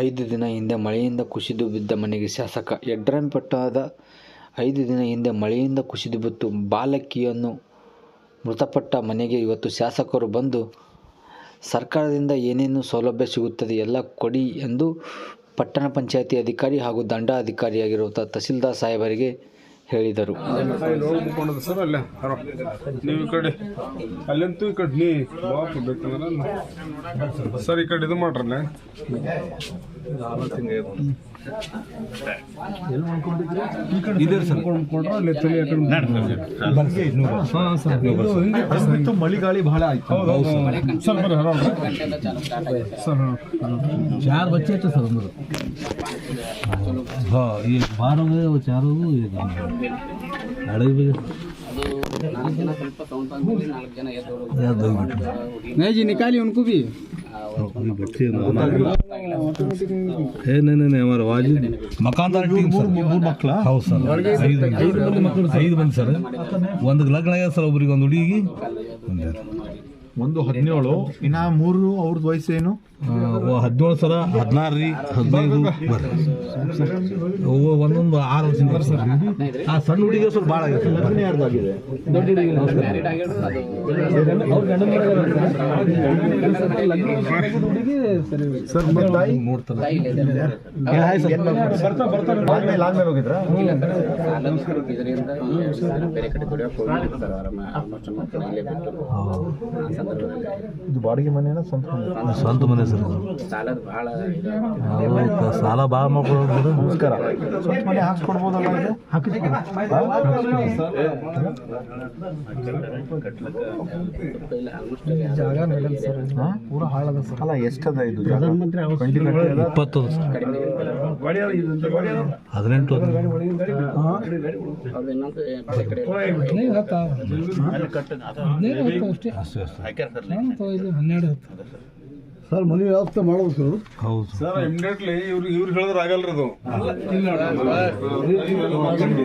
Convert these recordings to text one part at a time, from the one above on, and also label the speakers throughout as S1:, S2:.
S1: ಐದು ದಿನ ಹಿಂದೆ ಮಳೆಯಿಂದ ಕುಸಿದು ಬಿದ್ದ ಮನೆಗೆ ಶಾಸಕ ಯಡ್ರಾಮಿ ಪಟ್ಟಣದ ಐದು ದಿನ ಹಿಂದೆ ಮಳೆಯಿಂದ ಕುಸಿದು ಬಿತ್ತು ಬಾಲಕಿಯನ್ನು ಮೃತಪಟ್ಟ ಮನೆಗೆ ಇವತ್ತು ಶಾಸಕರು ಬಂದು, ಸರ್ಕಾರದಿಂದ ಏನೇನು ಸೌಲಭ್ಯ ಸಿಗುತ್ತದೆ ಎಲ್ಲ ಕೊಡಿ ಎಂದು ಪಟ್ಟಣ ಪಂಚಾಯಿತಿ ಅಧಿಕಾರಿ ಹಾಗೂ ದಂಡಾಧಿಕಾರಿಯಾಗಿರುವ ತಹಸೀಲ್ದಾರ್ ಸಾಹೇಬರಿಗೆ ಹೇಳಿದರು.
S2: ಸರ್ ಅಲ್ಲೇ ನೀವು ಈ ಕಡೆ ಅಲ್ಲಂತೂ ಈ ಕಡೆ ನೀ ಬೇಕಂದ್ರೆ ಸರ್, ಈ ಕಡೆ ಇದು ಮಾಡ್ರಲ್ಲ?
S3: ಮಳಿಗಾಳಿ ಬಹಳ ಆಯ್ತು
S2: ಸರ್ ಚಾರ್ ಬಚ್ಚೆ ಸರ್
S3: ಅಂದ್ರೆ ಹಾಂ ಈಗ ಬಾರೋದು ಚಾರೋದು ಈಗ ये बारह बजे वो चार हो गए ये काम अढ़ाई बजे याद दो मिनट
S4: नहीं जी निकालिए उनको भी
S3: ये बच्चे है नहीं नहीं नहीं हमारा वाजिद ಮಕಾನ್ದಾರ ಟೀಮ್ ಸರ್ ಮೂರು ಮಕ್ಕಳ ಹೌದು ಸರ್ ಐದು ಐದು ಮಂದಿ ಮಕ್ಕಳು ಐದು ಮಂದಿ ಸರ್ ಒಂದು ಲಗ್ನ ಆಗ್ಯದ ಸರ್ ಒಬ್ರಿಗೆ ಒಂದು ಹುಡುಗಿಗೆ
S5: ಒಂದು ಹದಿನೇಳು ಇನ್ನ ಮೂರು ಅವ್ರದ್ದು ವಯಸ್ಸು ಏನು
S3: ಹದಿನೇಳು ಸಲ ಹದಿನಾರು ರೀ ಹದಿನೈದು ಬರ್ರಿ. ಒಂದೊಂದು ಆರು ವರ್ಷ ಸರ್. ಆ ಸಣ್ಣ ಹುಡುಗಿಗೆ ಸ್ವಲ್ಪ ಭಾಳ ಆಗಿದೆ. ಸರ್
S5: ಬಾಡಿಗೆ ಮನೆ?
S3: ಸ್ವಂತ ಮನೆ ಸರ್.
S6: ಸಾಲದ ಭಾಳ
S3: ಸಾಲ ಭಾಳ ಮಾಡ್ಕೊಡೋದು
S5: ನಮಸ್ಕಾರ. ಮನೆ ಹಾಕ್ಸ್ಕೊಡ್ಬೋದಲ್ಲ ಇದು?
S6: ಇಲ್ಲ ಆಲ್ಮೋಸ್ಟ್
S5: ಹಾ? ಅಲ್ಲ ಎಷ್ಟದ ಇದು ಜಾಗ? 20 ಗಂಟೆ ಅದ?
S3: ಇಪ್ಪತ್ತು ಹದಿನೆಂಟು ಅಷ್ಟೇ.
S5: ಸರ್ ಮನೆ ವ್ಯವಸ್ಥೆ ಮಾಡೋದು
S3: ಹೌದು.
S2: ಸರ್ ಇಮಿಡಿಯೇಟ್ಲಿ ಇವ್ರಿಗೆ ಇವ್ರು ಹೇಳಿದ್ರೆ ಆಗಲ್ರಿ ಅದು.
S5: ಇವ್ರು ಮೂರು ಮಂದಿ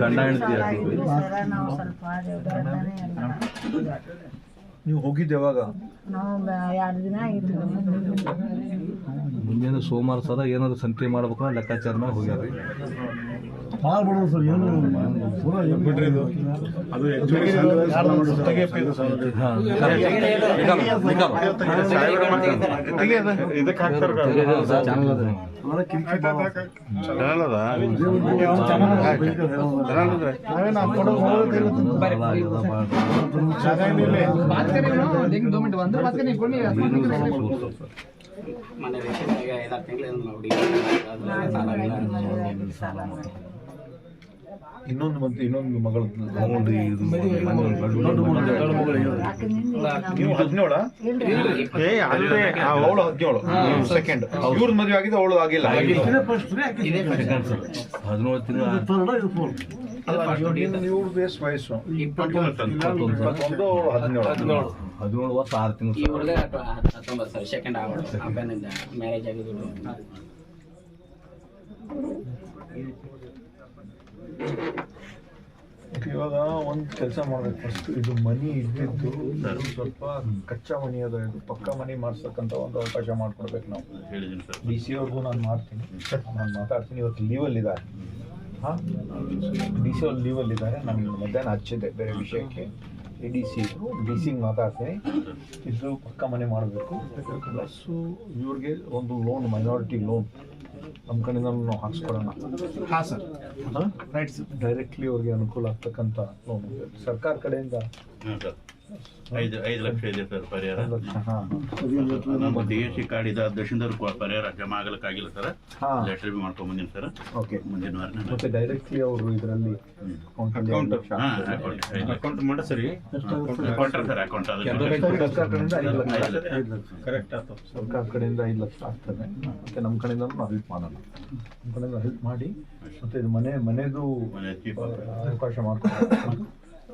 S3: ಗಂಡ.
S7: ನಾವು
S5: ಹೋಗಿದ್ದೆ ಯಾವಾಗ?
S3: ಮುಂಜಾನೆ ಸೋಮವಾರ ಸದ ಏನಾದ್ರು ಸಂತೆ ಮಾಡ್ಬೇಕು ಲೆಕ್ಕಾಚಾರ ಮಾಡಿ ಹೋಗ್ಯಾರ
S4: ಭಾಳ ಬಿಡೋದು ಏನು ಪೂರಾ ಏನು ಬಿಡ್ರಿ ಇದು ಅದು ಆ್ಯಕ್ಚುಲಿ ಇದಕ್ಕೆ ಹಾಕ್ತಾರೆ
S6: ಮನೆ ಐದಾರು ತಿಂಗಳು ಹುಡುಗಿ ಸಾಲ
S5: ಇನ್ನೊಂದು ಮತ್ತೆ ಇನ್ನೊಂದು ಮಗಳು ನೀವು ಹದಿನೇಳ? ಏ ಅಂದ್ರೆ ಅವಳು ಹದಿನೇಳು. ಸೆಕೆಂಡ್ ಇವ್ರ ಮದುವೆ ಆಗಿದೆ ಅವಳು ಆಗಿಲ್ಲ.
S3: ಹದಿನೇಳು ತಿಂಗಳು.
S5: ಇವ್ರದ್ದು ಎಷ್ಟು ವಯಸ್ಸು.
S6: ಇಪ್ಪತ್ತೊಂದು
S5: ಹದಿನೇಳು.
S3: ಹದಿನೇಳು. ವರ್ಷ ಆರು ತಿಂಗಳು
S6: ಹತ್ತೊಂಬತ್ತು ಸರ್ ಸೆಕೆಂಡ್ ಮ್ಯಾರೇಜ್ ಆಗಿದ್ದು.
S5: ಇವಾಗ ಒಂದು ಕೆಲಸ ಮಾಡ್ಬೇಕು ಫಸ್ಟ್ ಇದು ಮನಿ ಇದ್ದಿದ್ದು ಸ್ವಲ್ಪ ಕಚ್ಚಾ ಮನಿ ಅದ ಇದು ಪಕ್ಕ ಮನಿ ಮಾಡ್ಸಕ್ಕಂತ ಒಂದು ಅವಕಾಶ ಮಾಡ್ಕೊಡ್ಬೇಕು ನಾವು. ಡಿ ಸಿ ಅವ್ರಿಗೂ ನಾನು ಮಾಡ್ತೀನಿ. ನಾನು ಮಾತಾಡ್ತೀನಿ ಇವತ್ತು ಲೀವಲ್ಲಿ ಇದ್ದಾರೆ. ಹಾಂ? ಡಿ ಸಿ ಅವ್ರು ಲೀವಲ್ಲಿ ಇದ್ದಾರೆ ನಾನು ಮಧ್ಯಾಹ್ನ ಹಚ್ಚಿದ್ದೆ ಬೇರೆ ವಿಷಯಕ್ಕೆ. ಎ ಡಿ ಸಿ ಡಿ ಸಿಗೆ ಮಾತಾಡ್ತೀನಿ. ಇದು ಪಕ್ಕ ಮನೆ ಮಾಡಬೇಕು. ಪ್ಲಸ್ಸು ಇವ್ರಿಗೆ ಒಂದು ಲೋನ್ ಮೈನಾರಿಟಿ ಲೋನ್ ನಮ್ಮ ಕಡೆಯಿಂದ ನಾವು ಹಾಕ್ಸ್ಕೊಡೋಣ
S4: ಹಾಂ ಸರ್.
S5: Right sir. ಡೈರೆಕ್ಟ್ಲಿ ಅವ್ರಿಗೆ ಅನುಕೂಲ ಆಗ್ತಕ್ಕಂಥ ಸರ್ಕಾರ ಕಡೆಯಿಂದ
S8: ಐದು ಐದು ಲಕ್ಷ ಇದೆ ಸರ್ ಪರಿಹಾರ. ನಮ್ಮ ಡಿ ಎಸ್ ಸಿ ಕಾರ್ಡ್ ಇದೆ ದಶಿಂದವ್ರು ಕೊ- ಪರಿಹಾರ ಜಮಾ ಆಗಲಿಕ್ಕಾಗಿಲ್ಲ ಸರ್.
S5: ಹಾ.
S8: ಲೆಟರ್ ಬಿ ಮಾಡ್ಕೊಂಡ್ ಬಂದಿನಿ ಸರ್.
S5: ಓಕೆ
S8: ಮುಂದಿನ ವಾರ
S5: ಮತ್ತೆ ಡೈರೆಕ್ಟ್ಲಿ ಅವರು ಇದರಲ್ಲಿ ಅಕೌಂಟ್
S8: ಅಕೌಂಟ್
S2: ಮಾಡ ಸರಿ.
S8: ಅಕೌಂಟ್ ಸರ್ ಅಕೌಂಟ್ ಅದು.
S5: ಸರ್ಕಾರ ಕಡೆಯಿಂದ ಐದು ಲಕ್ಷ
S2: ಕರೆಕ್ಟ್ ಆಯ್ತು
S5: ಸರ್ಕಾರ ಕಡೆಯಿಂದ ಐದು ಲಕ್ಷ ಆಗ್ತದೆ. ಮತ್ತೆ ನಮ್ಮ ಕಡೆಯಿಂದ ನಾವು ಹೆಲ್ಪ್ ಮಾಡೋಣ ನಮ್ಮ ಕಡೆಯಿಂದ ಹೆಲ್ಪ್ ಮಾಡಿ ಮತ್ತೆ ಇದು ಮನೆ ಮನೆದು
S8: ಮನೆ ಚೀಪ್
S5: ಆ, ಅವಕಾಶ ಮಾಡ್ಕೊಂಡು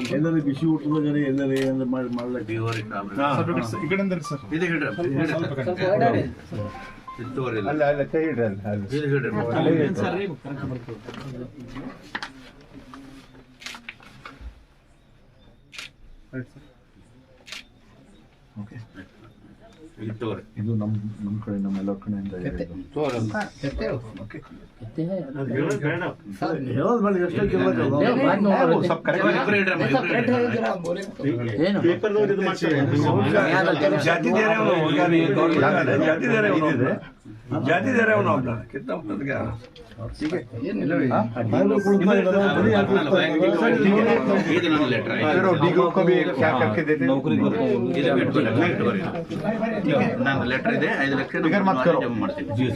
S8: ಅದೇ
S5: ಆ ಜಾಗ ಸಣ್ಣಗಳಿಗೆ ಎಲ್ಲರೂ ಬಿಸಿ ಊಟದ ಜನ ಎಲ್ಲರೂ ಏನಾದ್ರು ಮಾಡಿ ಮಾಡ್ಲಿಕ್ಕೆ
S8: ಡಿವರಿ ಸಾಬ್ರೆ.
S2: ಈ ಕಡೆಯಿಂದ ಸರ್
S8: ಇದು ಹಿಡ್ರಿ ಹಿಡ್ರಿ ಇದು ತಗೋರಿ ಇದು.
S5: ಅಲ್ಲ ಅಲ್ಲ ಕೈ ಇಡ್ರಿ ಅಲ್ಲಿ ಅಲ್ಲಿ
S8: ಇದು ಹಿಡ್ರಿ
S5: ಓಕೆ
S8: ಇದು
S5: ನಮ್ಮ ನಮ್ಮ ಕಡೆ ಕಡೆಯಿಂದ.
S9: ಜಾತಿ ಅವನು ಜಾತಿ ಬೇರೆ ಅವನು ಜಾತಿ ಧರೆ ಅವನು
S8: ಲೆಟರ್ ಇದೆ ಐದು ಲಕ್ಷ ಮಾಡ್ತೀನಿ.